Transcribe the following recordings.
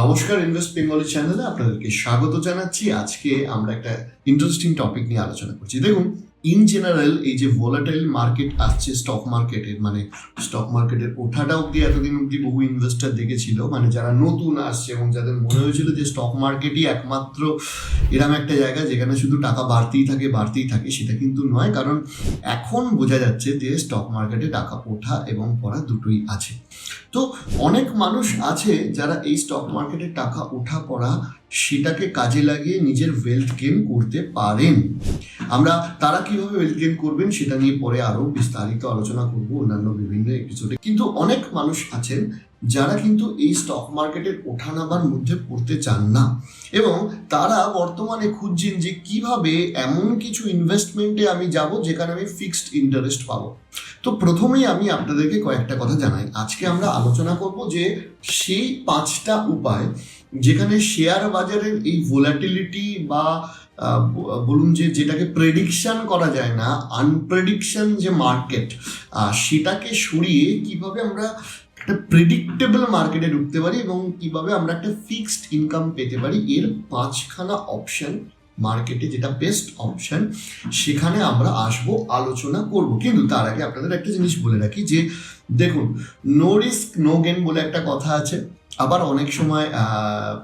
নমস্কার invest Bengali চ্যানেলে আপনাদেরকে স্বাগত জানাচ্ছি। আজকে আমরা একটা ইন্টারেস্টিং টপিক নিয়ে আলোচনা করছি। দেখুন ইন জেনারেল এই যে ভোলাটাইল মার্কেট আসছে স্টক মার্কেটের মানে স্টক মার্কেটের ওঠাটা অবধি এতদিন অবধি বহু ইনভেস্টার দেখেছিল মানে যারা নতুন আসছে এবং যাদের মনে হয়েছিল যে স্টক মার্কেটই একমাত্র এরম একটা জায়গা যেখানে শুধু টাকা বাড়তেই থাকে বাড়তেই থাকে, সেটা কিন্তু নয়। কারণ এখন বোঝা যাচ্ছে যে স্টক মার্কেটে টাকা ওঠা এবং পড়া দুটোই আছে। তো অনেক মানুষ আছে যারা এই স্টক মার্কেটে টাকা ওঠা পড়া সেটাকে কাজে লাগিয়ে নিজের ওয়েলথ গেন করতে পারেন। আমরা তারা কীভাবে ওয়েলথ গেন করবেন সেটা নিয়ে পরে আরও বিস্তারিত আলোচনা করব অন্যান্য বিভিন্ন এপিসোডে কিন্তু অনেক মানুষ আছেন যারা কিন্তু এই স্টক মার্কেটের ওঠানাবার মধ্যে পড়তে চান না। এবং তারা বর্তমানে খুঁজছেন যে কীভাবে এমন কিছু ইনভেস্টমেন্টে আমি যাব যেখানে আমি ফিক্সড ইন্টারেস্ট পাবো। তো প্রথমেই আমি আপনাদেরকে কয়েকটা কথা জানাই। আজকে আমরা আলোচনা করব যে সেই পাঁচটা উপায় যেখানে শেয়ার বাজারের এই ভোলাটিলিটি বা বলুন যে, যেটাকে প্রেডিকশন করা যায় না আনপ্রেডিকশন যে মার্কেট সেটাকে সরিয়ে কীভাবে আমরা একটা প্রেডিক্টেবল মার্কেটে ঢুকতে পারি এবং কীভাবে আমরা একটা ফিক্সড ইনকাম পেতে পারি, এর পাঁচখানা অপশন মার্কেটে যেটা বেস্ট অপশন সেখানে আমরা আসব, আলোচনা করব। কিন্তু তার আগে আপনাদের একটা জিনিস বলে রাখি যে, দেখুন নো রিস্ক নো গেন বলে একটা কথা আছে। আবার অনেক সময়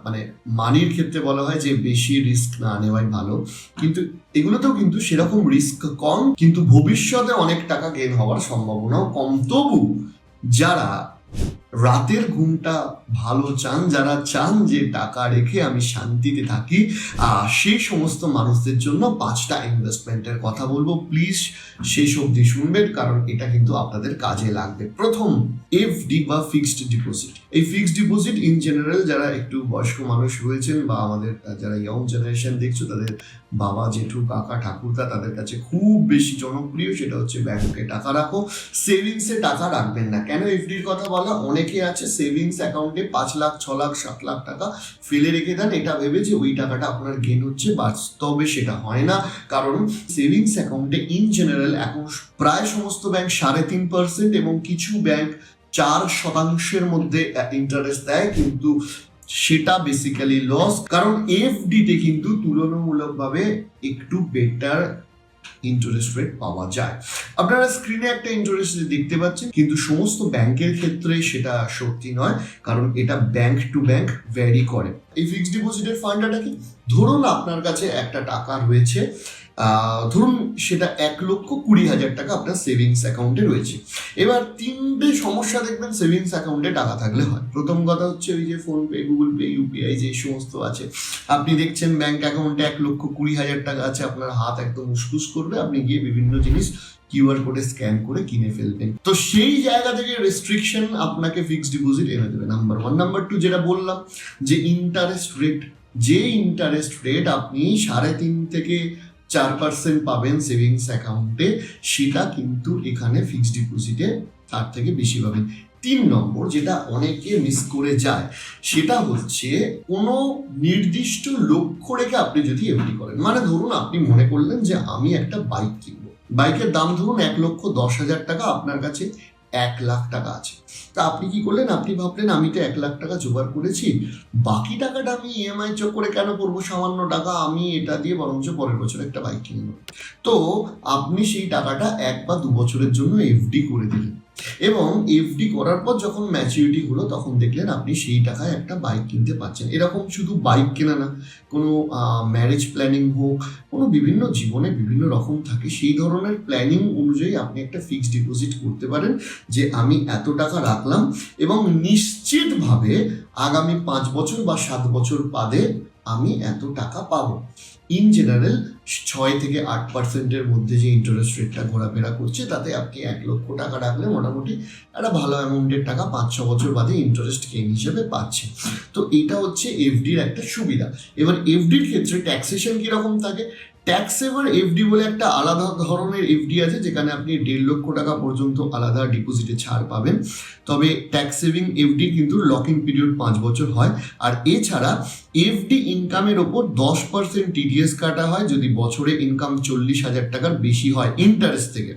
মানে মানির ক্ষেত্রে বলা হয় যে বেশি রিস্ক না নেওয়াই ভালো। কিন্তু এগুলোতেও কিন্তু সেরকম রিস্ক কম, কিন্তু ভবিষ্যতে অনেক টাকা গেন হওয়ার সম্ভাবনাও কম। তবু যারা রাতের ঘুমটা ভালো চান, যারা চান যে টাকা রেখে আমি শান্তিতে থাকি সেই সমস্ত মানুষদের জন্য পাঁচটা ইনভেস্টমেন্টের কথা বলব। প্লিজ শেষ অবধি শুনবেন, কারণ এটা কিন্তু আপনাদের কাজে লাগবে। প্রথম এফডি বা ফিক্সড ডিপোজিট এই ফিক্সড ডিপোজিট ইন জেনারেল যারা একটু বয়স্ক মানুষ রয়েছেন বা আমাদের, যারা ইয়ং জেনারেশন দেখছ, তাদের বাবা জেঠু, কাকা, ঠাকুরদা তাদের কাছে খুব বেশি জনপ্রিয়। সেটা হচ্ছে ব্যাংকে টাকা রাখো। সেভিংসে টাকা রাখবেন না। কেন এফডির কথা বলা? অনেকে আছে সেভিংস অ্যাকাউন্টে পাঁচ লাখ, ছ লাখ, সাত লাখ টাকা ফেলে রেখে দেন। এটা ভেবে যে ওই টাকাটা আপনার গেন হচ্ছে, বাস্তবে সেটা হয় না। কারণ সেভিংস অ্যাকাউন্টে ইন জেনারেল এখন প্রায় সমস্ত ব্যাংক সাড়ে তিন পার্সেন্ট এবং কিছু ব্যাংক চার শতাংশের মধ্যে ইন্টারেস্ট দেয়, কিন্তু সেটা বেসিক্যালি লস কারণ এফডিতে কিন্তু তুলনামূলকভাবে একটু বেটার ইন্টারেস্ট রেট পাওয়া যায়। আপনারা স্ক্রিনে একটা ইন্টারেস্ট দেখতে পাচ্ছেন, কিন্তু সমস্ত ব্যাংকের ক্ষেত্রে সেটা সত্যি নয়, কারণ এটা ব্যাংক টু ব্যাংক ভ্যারি করে। এই ফিক্সড ডিপোজিটের ফান্ডাটা কি? ধরুন আপনার কাছে একটা টাকা রয়েছে ধরুন সেটা এক লক্ষ কুড়ি হাজার টাকা আপনার সেভিংস অ্যাকাউন্টে রয়েছে। এবার তিনটে সমস্যা দেখবেন সেভিংস অ্যাকাউন্টে টাকা থাকলে হয়। প্রথম কথা হচ্ছে ওই যে ফোনপে গুগল পে ইউপিআই যে সমস্ত আছে। আপনি দেখছেন ব্যাংক অ্যাকাউন্টে এক লক্ষ কুড়ি হাজার টাকা আছে, আপনার হাত একদম উসকুস করবে, আপনি গিয়ে বিভিন্ন জিনিস কিউআর কোডে স্ক্যান করে কিনে ফেলবেন। তো সেই জায়গা থেকে রেস্ট্রিকশন আপনাকে ফিক্সড ডিপোজিট এনে দেবে নাম্বার ওয়ান নাম্বার টু যেটা বললাম, যে ইন্টারেস্ট রেট যে ইন্টারেস্ট রেট আপনি সাড়ে তিন থেকে চার পার্সেন্ট পাবেন সেভিংস অ্যাকাউন্টে সেটা কিন্তু এখানে ফিক্সড ডিপোজিটে তার থেকে বেশি পাবেন। তিন নম্বর যেটা অনেকে মিস করে যায়, সেটা হচ্ছে কোনো নির্দিষ্ট লক্ষ্য রেখে আপনি যদি এফডি করেন মানে ধরুন আপনি মনে করলেন যে আমি একটা বাইক কিনবো। বাইকের দাম ধরুন এক লক্ষ দশ হাজার টাকা আপনার কাছে এক লাখ টাকা আছে। তা আপনি কি করলেন? আপনি ভাবলেন, আমি তো এক লাখ টাকা জোগাড় করেছি, বাকি টাকাটা আমি ইএমআই চোখ করে কেন করব? সামান্য টাকা আমি এটা দিয়ে বরঞ্চ পরের বছর একটা বাইক কিনব। তো আপনি সেই টাকাটা এক বা দু বছরের জন্য এফডি করে দিলেন। এবং এফডি করার পর যখন ম্যাচিউরিটি হলো, তখন দেখলেন আপনি সেই টাকায় একটা বাইক কিনতে পারছেন এরকম শুধু বাইক কেনা না, কোনো ম্যারেজ প্ল্যানিং হোক, কোনো বিভিন্ন জীবনে বিভিন্ন রকম থাকে, সেই ধরনের প্ল্যানিং অনুযায়ী আপনি একটা ফিক্সড ডিপোজিট করতে পারেন যে, আমি এত টাকা রাখলাম এবং নিশ্চিতভাবে আগামী পাঁচ বছর বা সাত বছর বাদে আমি এত টাকা পাবো। ইন জেনারেল ছয় থেকে আট পার্সেন্টের মধ্যে যে ইন্টারেস্ট রেটটা ঘোরাফেরা করছে, তাতে আপনি এক লক্ষ টাকা রাখলে মোটামুটি একটা ভালো অ্যামাউন্টের টাকা পাঁচ, ছ বছর বাদে ইন্টারেস্ট গেইন হিসেবে পাচ্ছে। তো এটা হচ্ছে এফডির একটা সুবিধা। এবার এফডির ক্ষেত্রে ট্যাক্সেশন কীরকম থাকে? ট্যাক্স সেভার এফডি বলে একটা আলাদা ধরনের এফডি আছে, যেখানে আপনি দেড় লক্ষ টাকা পর্যন্ত আলাদা ডিপোজিটে ছাড় পাবেন। তবে ট্যাক্স সেভিং এফডি কিন্তু লকিং পিরিয়ড পাঁচ বছর হয়। আর এছাড়া এফডি ইনকামের ওপর দশ পার্সেন্ট টিডিএস কাটা হয়, যদি বছরে ইনকাম চল্লিশ হাজার টাকার বেশি হয় ইন্টারেস্ট থেকে।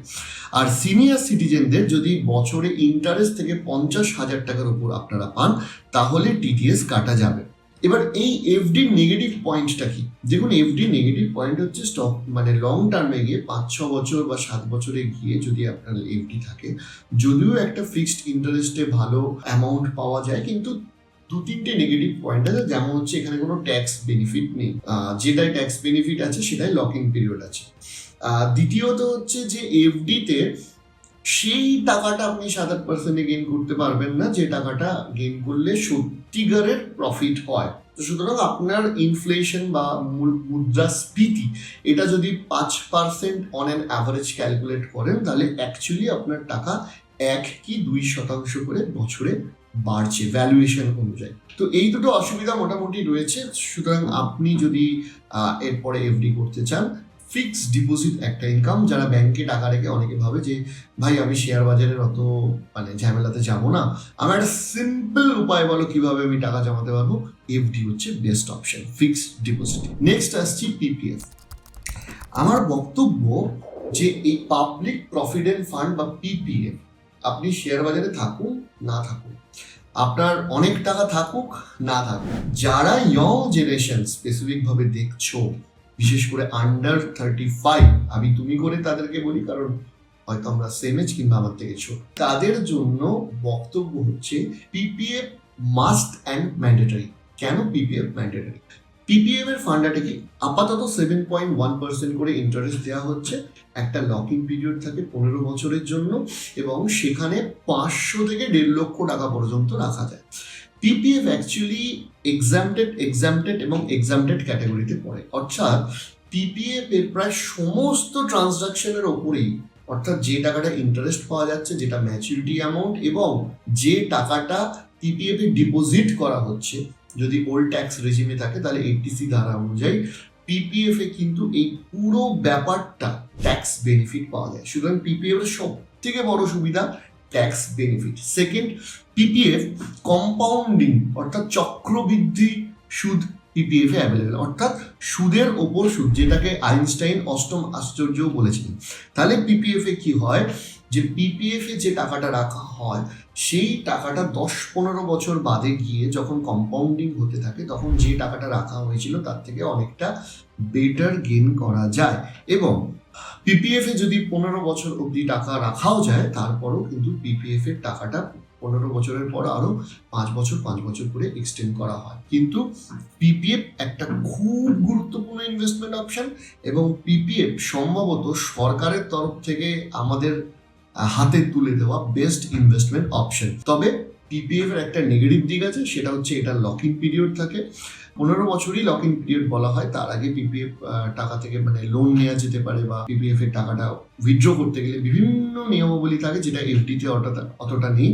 আর সিনিয়র সিটিজেনদের যদি বছরে ইন্টারেস্ট থেকে পঞ্চাশ হাজার টাকার উপর আপনারা পান, তাহলে টিডিএস কাটা যাবে। এবার এই এফডির নেগেটিভ পয়েন্টটা কি? দেখুন এফডি নেগেটিভ পয়েন্ট হচ্ছে স্টক মানে লং টার্মে গিয়ে পাঁচ, ছ বছর বা সাত বছরে গিয়ে যদি আপনার এফডি থাকে, যদিও একটা ফিক্সড ইন্টারেস্টে ভালো অ্যামাউন্ট পাওয়া যায়, কিন্তু দু তিনটে নেগেটিভ পয়েন্ট আছে, যেমন হচ্ছে এখানে কোনো ট্যাক্স বেনিফিট নেই। যেটাই ট্যাক্স বেনিফিট আছে, সেটাই লকিং পিরিয়ড আছে। দ্বিতীয়ত হচ্ছে যে এফডিতে সেই টাকাটা আপনি সাত আট পার্সেন্টে গেইন করতে পারবেন না, যে টাকাটা গেইন করলে সত্যিকারের প্রফিট হয়। তো সুতরাং আপনার ইনফ্লেশন বা মুদ্রাস্ফীতি, এটা যদি পাঁচ percent on an average calculate করেন, তাহলে অ্যাকচুয়ালি আপনার টাকা এক কি দুই শতাংশ করে বছরে বাড়ছে ভ্যালুয়েশন অনুযায়ী। তো এই দুটো অসুবিধা মোটামুটি রয়েছে। সুতরাং আপনি যদি এরপরে এফডি করতে চান ফিক্স ডিপোজিট একটা ইনকাম যারা ব্যাংকে টাকা রেখে অনেকে ভাবে যে, ভাই, আমি শেয়ার বাজারের অত মানে ঝামেলাতে যাব না। আমার একটা সিম্পল উপায় বলো কীভাবে আমি টাকা জমাতে পারব? এফডি হচ্ছে best option fixed deposit next আসছি পিপিএফ আমার বক্তব্য যে, এই পাবলিক প্রভিডেন্ট ফান্ড বা পিপিএফ আপনি শেয়ার বাজারে থাকুন না থাকুন আপনার অনেক টাকা থাকুক, না থাকুক, যারা ইয়ং জেনারেশন স্পেসিফিকভাবে দেখছ বিশেষ করে আন্ডার থার্টি ফাইভ আমি তুমি করে তাদেরকে বলি, কারণ হয়তো আমরা সেম এজ কিংবা আমার থেকে ছোট। তাদের জন্য বক্তব্য হচ্ছে পিপিএফ মাস্ট অ্যান্ড ম্যান্ডেটারি কেন পিপিএফ ম্যান্ডেটারি পিপিএফ এর ফান্ডাটা কি? আপাতত সেভেন পয়েন্ট ওয়ান পার্সেন্ট করে ইন্টারেস্ট দেওয়া হচ্ছে, একটা লকিং পিরিয়ড থাকে পনেরো বছরের জন্য, এবং সেখানে পাঁচশো থেকে দেড় লক্ষ টাকা পর্যন্ত রাখা যায়। পিপিএফ অ্যাকচুয়ালি এক্সামটেড এক্সামটেড এবং এক্সামটেড ক্যাটাগরিতে পড়ে। অর্থাৎ পিপিএফ এর প্রায় সমস্ত ট্রানজাকশনের ওপরেই, অর্থাৎ যে টাকাটা ইন্টারেস্ট পাওয়া যাচ্ছে, যেটা ম্যাচুরিটি অ্যামাউন্ট এবং যে টাকাটা পিপিএফ এ ডিপোজিট করা হচ্ছে, যদি ওল্ড ট্যাক্স রেজিমে থাকে, তাহলে এইটিসি ধারা অনুযায়ী পিপিএফ এ কিন্তু এই পুরো ব্যাপারটা ট্যাক্স বেনিফিট পাওয়া যায়। সুতরাং পিপিএফ এর সব থেকে বড় সুবিধা tax benefit second PPF compounding অর্থাৎ চক্রবৃদ্ধি সুদ পিপিএফ এ অ্যাভেলেবেল অর্থাৎ সুদের ওপর সুদ, যেটাকে আইনস্টাইন অষ্টম আশ্চর্যও বলেছিলেন তাহলে পিপিএফ এ কি হয়? যে পিপিএফ এ যে টাকাটা রাখা হয়, সেই টাকাটা দশ পনেরো বছর বাদে গিয়ে যখন কম্পাউন্ডিং হতে থাকে, তখন যে টাকাটা রাখা হয়েছিল, তার থেকে অনেকটা বেটার গেন করা যায়। এবং পিপিএফ এ যদি পনেরো বছর অবধি টাকা রাখাও যায়, তারপরও কিন্তু পিপিএফ এর টাকাটা পনেরো বছরের পর আরও পাঁচ বছর পাঁচ বছর করে এক্সটেন্ড করা হয়। কিন্তু পিপিএফ একটা খুব গুরুত্বপূর্ণ ইনভেস্টমেন্ট অপশন এবং পিপিএফ সম্ভবত সরকারের তরফ থেকে আমাদের হাতে তুলে দেওয়া বেস্ট ইনভেস্টমেন্ট অপশন তবে পিপিএফ এর একটা নেগেটিভ দিক আছে, সেটা হচ্ছে এটা লক ইন পিরিয়ড থাকে। পনেরো বছরই লক ইন পিরিয়ড বলা হয়, তার আগে পিপিএফ টাকা থেকে মানে লোন নেওয়া যেতে পারে বা পিপিএফ এর টাকাটা উইথড্র করতে গেলে বিভিন্ন নিয়মাবলী থাকে, যেটা এফডিতে অতটা অতটা নেই।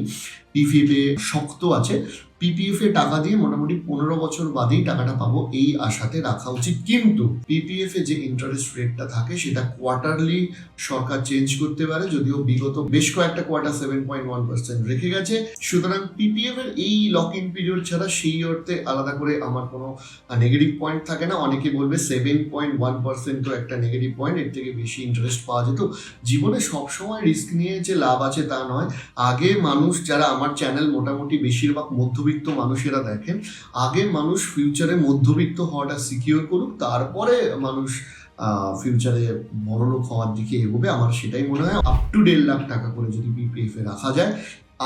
পিপিএফ শক্ত আছে পিপিএফ টাকা দিয়ে মোটামুটি পনেরো বছর বাদেই টাকাটা পাবো এই আশাতে রাখা উচিত। কিন্তু পিপিএফ যে ইন্টারেস্ট রেটটা থাকে, সেটা কোয়ার্টারলি সরকার চেঞ্জ করতে পারে, যদিও বিগত বেশ কয়েকটা quarter seven point one percent রেখে গেছে। সুতরাং পিপিএফ এর এই লক ইন পিরিয়ড ছাড়া সেই অর্থে আলাদা করে আমার কোনো নেগেটিভ পয়েন্ট থাকে না। অনেকে বলবে সেভেন পয়েন্ট ওয়ান পার্সেন্ট তো একটা নেগেটিভ পয়েন্ট এর থেকে বেশি ইন্টারেস্ট পাওয়া যেত। জীবনে সবসময় রিস্ক নিয়ে যে লাভ আছে তা নয়। আগে মানুষ যারা আমার চ্যানেল মোটামুটি বেশিরভাগ মধ্যবিত্ত মানুষেরা দেখেন। আগে মানুষ ফিউচারে মধ্যবিত্ত হওয়াটা সিকিওর করুক, তারপরে মানুষ ফিউচারে বড়লোক হওয়ার দিকে এগোবে, আমার সেটাই মনে হয়। আপ টু দেড় লাখ টাকা করে যদি বিপিএফ এ রাখা যায়,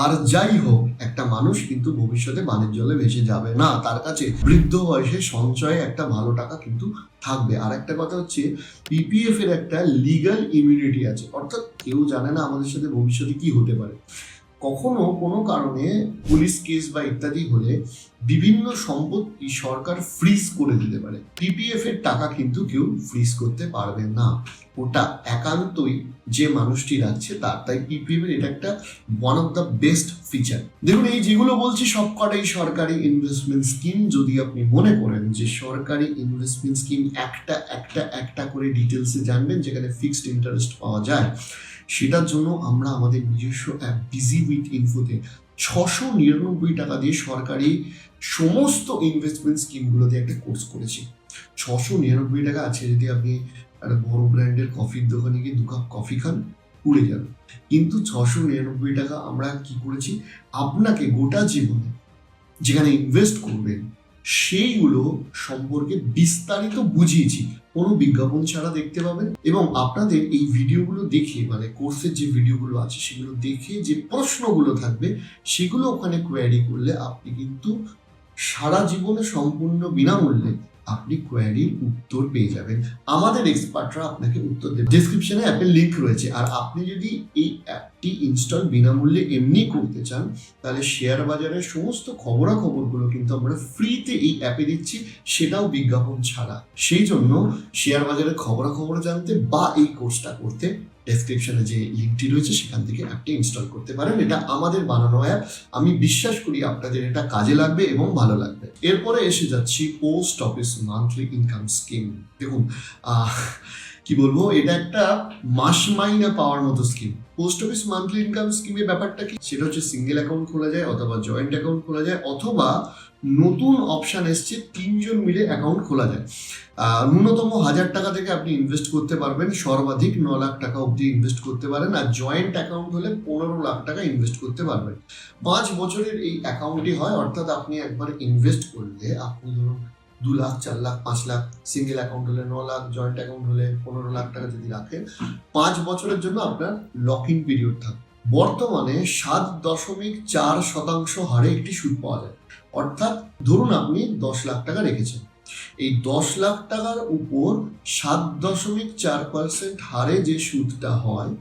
আর যাই হোক, একটা মানুষ কিন্তু ভবিষ্যতে বানের জলে ভেসে যাবে না, তার কাছে বৃদ্ধ বয়সে সঞ্চয়ে একটা ভালো টাকা কিন্তু থাকবে। আর একটা কথা হচ্ছে পিপিএফ এর একটা লিগাল ইমিউনিটি আছে। অর্থাৎ কেউ জানে না আমাদের সাথে ভবিষ্যতে কি হতে পারে। কখনো কোনো কারণে পুলিশ কেস বা ইত্যাদি হলে বিভিন্ন সম্পত্তি সরকার ফ্রিজ করে দিতে পারে। পিপিএফ এর টাকা কিন্তু কেউ ফ্রিজ করতে পারবে না। ওটা একান্তই যে মানুষটি রাখছে তার। তাই পিপিএফ এর এটা একটা one of the best feature দেখুন, এই যেগুলো বলছি, সবকটাই সরকারি ইনভেস্টমেন্ট স্কিম যদি আপনি মনে করেন যে সরকারি ইনভেস্টমেন্ট স্কিম একটা একটা একটা করে ডিটেলসে জানবেন, যেখানে ফিক্সড ইন্টারেস্ট পাওয়া যায়, সেটার জন্য আমরা আমাদের নিজস্ব অ্যাপ বিজি উইথ ইনফোতে ছশো নিরানব্বই টাকা দিয়ে সরকারি সমস্ত ইনভেস্টমেন্ট স্কিমগুলোতে একটা কোর্স করেছি। ছশো নিরানব্বই টাকা আছে যদি আপনি একটা বড় ব্র্যান্ডের কফির দোকানে গিয়ে দু কাপ কফি খান, উড়ে যাবে। কিন্তু ছশো নিরানব্বই টাকা আমরা কি করেছি? আপনাকে গোটা জীবনে যেখানে ইনভেস্ট করবেন, সেইগুলো সম্পর্কে বিস্তারিত বুঝিয়েছি। কোনো বিজ্ঞাপন ছাড়া দেখতে পাবেন এবং আপনাদের এই ভিডিওগুলো দেখে মানে কোর্সের যে ভিডিওগুলো আছে, সেগুলো দেখে যে প্রশ্নগুলো থাকবে, সেগুলো ওখানে কোয়ারি করলে আপনি কিন্তু সারা জীবনে সম্পূর্ণ বিনামূল্যে আপনি কোয়ারির উত্তর পেয়ে যাবেন। আমাদের এক্সপার্টরা আপনাকে উত্তর দেবে। ডিসক্রিপশনে অ্যাপের লিঙ্ক রয়েছে। আর আপনি যদি এই অ্যাপটি ইনস্টল বিনামূল্যে এমনি করতে চান, তাহলে শেয়ার বাজারের সমস্ত খবরাখবরগুলো কিন্তু আমরা ফ্রিতে এই অ্যাপে দিচ্ছি, সেটাও বিজ্ঞাপন ছাড়া। সেই জন্য শেয়ার বাজারের খবরাখবর জানতে বা এই কোর্সটা করতে ডেসক্রিপশনে যে লিঙ্কটি রয়েছে, সেখান থেকে অ্যাপটি ইনস্টল করতে পারেন। এটা আমাদের বানানো অ্যাপ আমি বিশ্বাস করি আপনাদের এটা কাজে লাগবে এবং ভালো লাগবে। এরপরে এসে যাচ্ছি post office monthly income scheme দেখুন কি বলব? এটা একটা মাস মাইনে পাওয়ার মতো scheme post office monthly income স্কিমের ব্যাপারটা কি? সেটা হচ্ছে সিঙ্গেল অ্যাকাউন্ট খোলা যায় অথবা জয়েন্ট অ্যাকাউন্ট খোলা যায় অথবা নতুন অপশন এসছে, তিনজন মিলে অ্যাকাউন্ট খোলা যায়। ন্যূনতম হাজার টাকা থেকে আপনি ইনভেস্ট করতে পারবেন, সর্বাধিক ন লাখ টাকা অবধি ইনভেস্ট করতে পারেন আর জয়েন্ট অ্যাকাউন্ট হলে পনেরো লাখ টাকা ইনভেস্ট করতে পারবেন। পাঁচ বছরের এই অ্যাকাউন্টই হয়, অর্থাৎ আপনি একবার ইনভেস্ট করলে আপনি ধরুন দু লাখ, চার লাখ, পাঁচ লাখ সিঙ্গেল অ্যাকাউন্ট হলে ন লাখ জয়েন্ট অ্যাকাউন্ট হলে পনেরো লাখ টাকা যদি রাখেন পাঁচ বছরের জন্য আপনার লক ইন পিরিয়ড থাকে বর্তমানে সাত দশমিক চার শতাংশ হারে একটি সুদ পাওয়া যায়। অর্থাৎ ধরুন আপনি দশ লাখ টাকা রেখেছেন। এই দশ লাখ টাকার উপর সাত দশমিক চার পার্সেন্ট হারে যে সুদটা হয়,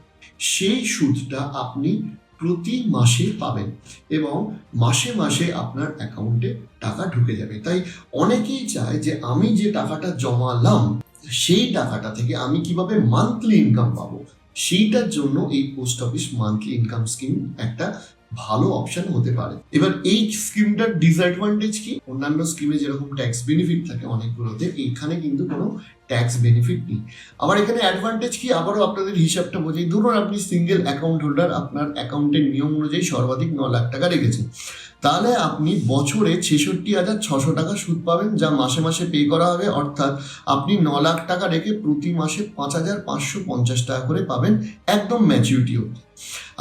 সেই সুদটা আপনি প্রতি মাসে পাবেন এবং মাসে মাসে আপনার অ্যাকাউন্টে টাকা ঢুকে যাবে। তাই অনেকেই চায় যে আমি যে টাকাটা জমালাম, সেই টাকাটা থেকে আমি কীভাবে মান্থলি ইনকাম পাবো? সেইটার জন্য এই post office monthly income scheme একটা ভালো অপশন হতে পারে। এবার এই স্কিমটার ডিসঅ্যাডভান্টেজ কি? অন্যান্য স্কিমে যেরকম ট্যাক্স বেনিফিট থাকে অনেকগুলোতে, এইখানে কিন্তু কোনো ট্যাক্স বেনিফিট নেই। আবার এখানে অ্যাডভান্টেজ কি? আবারও আপনাদের হিসাবটা বোঝাই। ধরুন আপনি সিঙ্গেল অ্যাকাউন্ট হোল্ডার আপনার অ্যাকাউন্টের নিয়ম অনুযায়ী সর্বাধিক ন লাখ টাকা রেখেছেন। তাহলে আপনি বছরে ছেষট্টি হাজার ছশো টাকা সুদ পাবেন, যা মাসে মাসে পে করা হবে। অর্থাৎ আপনি ন লাখ টাকা রেখে প্রতি মাসে পাঁচ হাজার পাঁচশো পঞ্চাশ টাকা করে পাবেন একদম ম্যাচিউরিটি অবধি।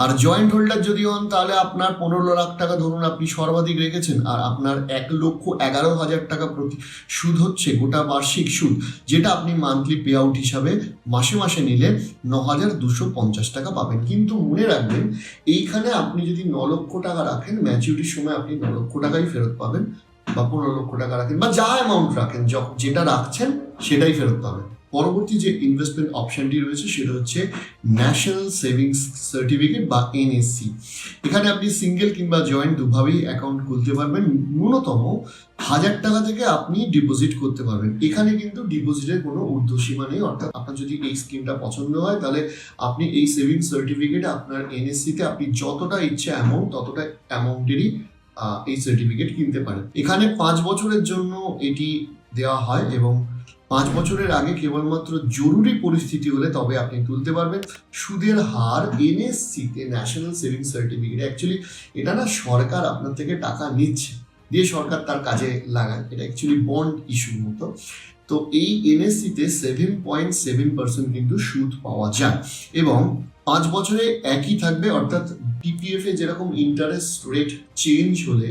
আর জয়েন্ট হোল্ডার যদি হন, তাহলে আপনার পনেরো লাখ টাকা ধরুন আপনি সর্বাধিক রেখেছেন, আর আপনার এক লক্ষ এগারো হাজার টাকা প্রতি সুদ হচ্ছে গোটা বার্ষিক সুদ, যেটা আপনি মান্থলি পে আউট হিসাবে মাসে মাসে নিলে ন হাজার দুশো পঞ্চাশ টাকা পাবেন। কিন্তু মনে রাখবেন, এইখানে আপনি যদি ন লক্ষ টাকা রাখেন ম্যাচিউরিটির সময় আপনি ন লক্ষ টাকাই ফেরত পাবেন, বা পনেরো লক্ষ টাকা রাখেন, বা যা অ্যামাউন্ট রাখেন যেটা রাখছেন, সেটাই ফেরত পাবেন। পরবর্তী যে ইনভেস্টমেন্ট অপশনটি রয়েছে সেটা হচ্ছে ন্যাশনাল সেভিংস সার্টিফিকেট বা এনএসসি এখানে আপনি সিঙ্গেল কিংবা জয়েন্ট দুভাবেই অ্যাকাউন্ট খুলতে পারবেন। ন্যূনতম হাজার টাকা থেকে আপনি ডিপোজিট করতে পারবেন। এখানে কিন্তু ডিপোজিটের কোনো ঊর্ধ্বসীমা নেই। অর্থাৎ আপনার যদি এই স্কিমটা পছন্দ হয়, তাহলে আপনি এই সেভিংস সার্টিফিকেটে আপনার এনএসসিতে আপনি যতটা ইচ্ছে অ্যামাউন্ট ততটা অ্যামাউন্টেরই এই সার্টিফিকেট কিনতে পারেন। এখানে পাঁচ বছরের জন্য এটি দেওয়া হয় এবং পাঁচ বছরের আগে কেবলমাত্র জরুরি পরিস্থিতি হলে তবে আপনি তুলতে পারবেন সুদের হার এনএসসিতে ন্যাশনাল সেভিংস সার্টিফিকেট। অ্যাকচুয়ালি এটা না সরকার আপনার থেকে টাকা নিচ্ছে, দিয়ে সরকার তার কাজে লাগায়। এটা অ্যাকচুয়ালি বন্ড ইস্যুর মতো। তো এই এনএসসিতে সেভেন পয়েন্ট সেভেন পার্সেন্ট কিন্তু সুদ পাওয়া যায় এবং পাঁচ বছরে একই থাকবে, অর্থাৎ পিপিএফ এ যেরকম ইন্টারেস্ট রেট চেঞ্জ হলে,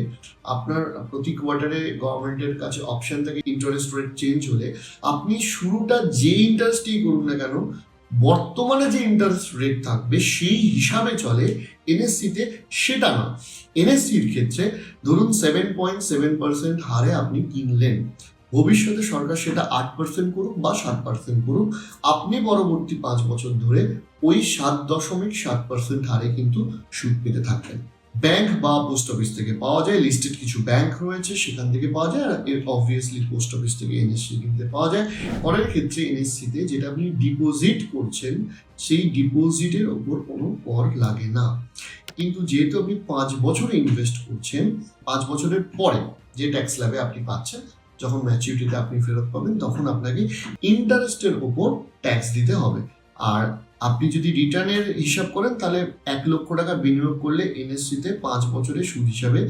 আপনার প্রতি কোয়ার্টারে গভর্নমেন্টের কাছে অপশন থাকে ইন্টারেস্ট রেট চেঞ্জ হলে, আপনি শুরুটা যে ইন্টারেস্টই করুন না কেন, বর্তমানে যে ইন্টারেস্ট রেট থাকবে সেই হিসাবে চলে এনএসসিতে সেটা না। এনএসসির ক্ষেত্রে ধরুন সেভেন পয়েন্ট সেভেন পার্সেন্ট হারে আপনি কিনলেন, ভবিষ্যতে সরকার সেটা আট পার্সেন্ট করুক বা সাত পার্সেন্ট করুক, আপনি পরবর্তী পাঁচ বছর ধরে ওই সাত দশমিক সাত পার্সেন্ট হারে কিন্তু সুদ পেতে থাকবেন। ব্যাংক বা পোস্ট অফিস থেকে পাওয়া যায় লিস্টেড কিছু ব্যাংক রয়েছে, সেখান থেকে পাওয়া যায়, আর এর অবভিয়াসলি পোস্ট অফিস থেকে এনএসসি কিনতে পাওয়া যায়। পরের ক্ষেত্রে এনএসসিতে যেটা আপনি ডিপোজিট করছেন, সেই ডিপোজিটের ওপর কোনো কর লাগে না। কিন্তু যেহেতু আপনি পাঁচ বছরে ইনভেস্ট করছেন, পাঁচ বছরের পরে যে ট্যাক্স স্ল্যাবে আপনি পাচ্ছেন, যখন ম্যাচিউরিটিতে আপনি ফেরত পাবেন, তখন আপনাকে ইন্টারেস্টের ওপর ট্যাক্স দিতে হবে। আর আপনি যদি রিটার্নের হিসাব করেন, তাহলে এক লক্ষ টাকা বিনিয়োগ করলে এনএসসিতে পাঁচ বছরের সুদ হিসাবে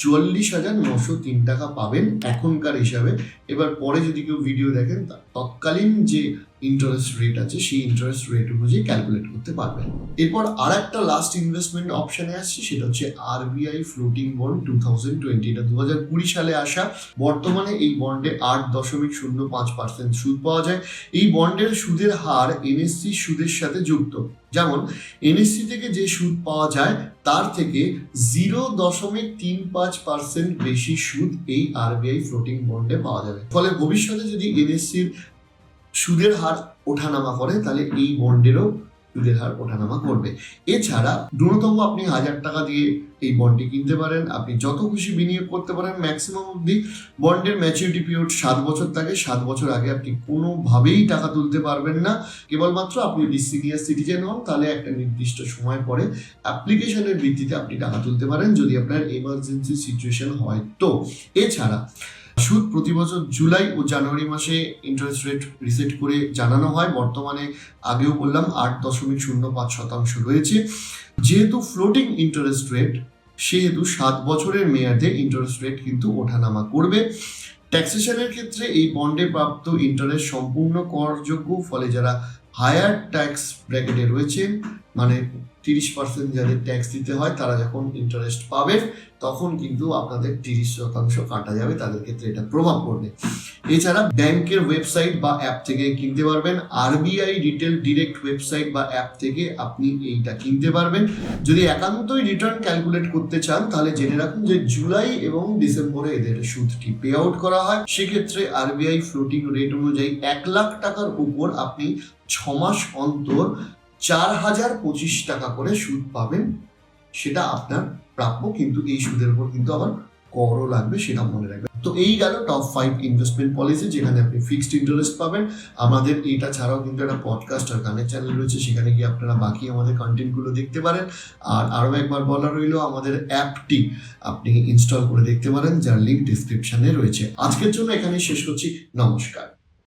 চুয়াল্লিশ হাজার নশো তিন টাকা পাবেন এখনকার হিসাবে। এবার পরে যদি কেউ ভিডিও দেখেন তৎকালীন যে ইন্টারেস্ট রেট আছে, সেই ইন্টারেস্ট রেট অনুযায়ী ক্যালকুলেট করতে পারবেন। এরপর আর একটা লাস্ট ইনভেস্টমেন্ট অপশানে আসছে, সেটা হচ্ছে RBI floating bond two thousand twenty এটা দু হাজার কুড়ি সালে আসা, বর্তমানে এই বন্ডে আট দশমিক শূন্য পাঁচ পার্সেন্ট সুদ পাওয়া যায়। এই বন্ডের সুদের হার এনএসসি সুদের সাথে যুক্ত। যেমন এনএসসি থেকে যে সুদ পাওয়া যায়, তার থেকে জিরো দশমিক তিন পাঁচ পার্সেন্ট বেশি সুদ এই আরবিআই ফ্লোটিং বন্ডে পাওয়া যাবে। ফলে ভবিষ্যতে যদি এনএসসির সুদের হার ওঠানামা করে, তাহলে এই বন্ডেরও সুদের হার ওঠানামা করবে। এছাড়া ন্যূনতম আপনি হাজার টাকা দিয়ে এই বন্ডটি কিনতে পারেন। আপনি যত খুশি বিনিয়োগ করতে পারেন ম্যাক্সিমাম অবধি বন্ডের ম্যাচিউরিটি পিরিয়ড সাত বছর থাকে। সাত বছর আগে আপনি কোনোভাবেই টাকা তুলতে পারবেন না। কেবলমাত্র আপনি যদি সিনিয়র সিটিজেন হন, তাহলে একটা নির্দিষ্ট সময় পরে অ্যাপ্লিকেশনের ভিত্তিতে আপনি টাকা তুলতে পারেন, যদি আপনার এমার্জেন্সি সিচুয়েশন হয় তো। এছাড়া, সুদ প্রতি বছর জুলাই ও জানুয়ারি মাসে ইন্টারেস্ট রেট রিসেট করে জানানো হয়। বর্তমানে আগেও বললাম, আট দশমিক শূন্য পাঁচ শতাংশ রয়েছে। যেহেতু ফ্লোটিং ইন্টারেস্ট রেট সেহেতু সাত বছরের মেয়াদে ইন্টারেস্ট রেট কিন্তু ওঠানামা করবে। ট্যাক্সেশনের ক্ষেত্রে এই বন্ডে প্রাপ্ত ইন্টারেস্ট সম্পূর্ণ করযোগ্য, ফলে যারা হায়ার ট্যাক্স ব্র্যাকেটে রয়েছেন মানে তিরিশ পার্সেন্ট যাদের ট্যাক্স দিতে হয়, তারা যখন ইন্টারেস্ট পাবে, তখন কিন্তু আপনাদের তিরিশ শতাংশ কাটা যাবে, তাদের ক্ষেত্রে এটা প্রভাব পড়বে। এছাড়া ব্যাংকের ওয়েবসাইট বা অ্যাপ থেকে কিনতে পারবেন। আরবিআই রিটেল ডিরেক্ট ওয়েবসাইট বা অ্যাপ থেকে আপনি এইটা কিনতে পারবেন। যদি একান্তই রিটার্ন ক্যালকুলেট করতে চান, তাহলে জেনে রাখুন যে জুলাই এবং ডিসেম্বরে এদের সুদটি পে আউট করা হয়। সেক্ষেত্রে আরবিআই ফ্লোটিং রেট অনুযায়ী এক লাখ টাকার উপর আপনি ছ মাস অন্তর চার হাজার পঁচিশ টাকা করে সুদ পাবেন। সেটা আপনার প্রাপ্য, কিন্তু এই সুদের উপর কিন্তু আবার করও লাগবে সেটা মনে রাখবেন। তো এই গেল টপ ফাইভ ইনভেস্টমেন্ট পলিসি যেখানে আপনি ফিক্সড ইন্টারেস্ট পাবেন। আমাদের এটা ছাড়াও কিন্তু একটা পডকাস্ট আর গানের চ্যানেল রয়েছে, সেখানে গিয়ে আপনারা বাকি আমাদের কন্টেন্টগুলো দেখতে পারেন। আর আরও একবার বলা রইল, আমাদের অ্যাপটি আপনি ইনস্টল করে দেখতে পারেন, যার লিঙ্ক ডিসক্রিপশনে রয়েছে। আজকের জন্য এখানে শেষ করছি। নমস্কার।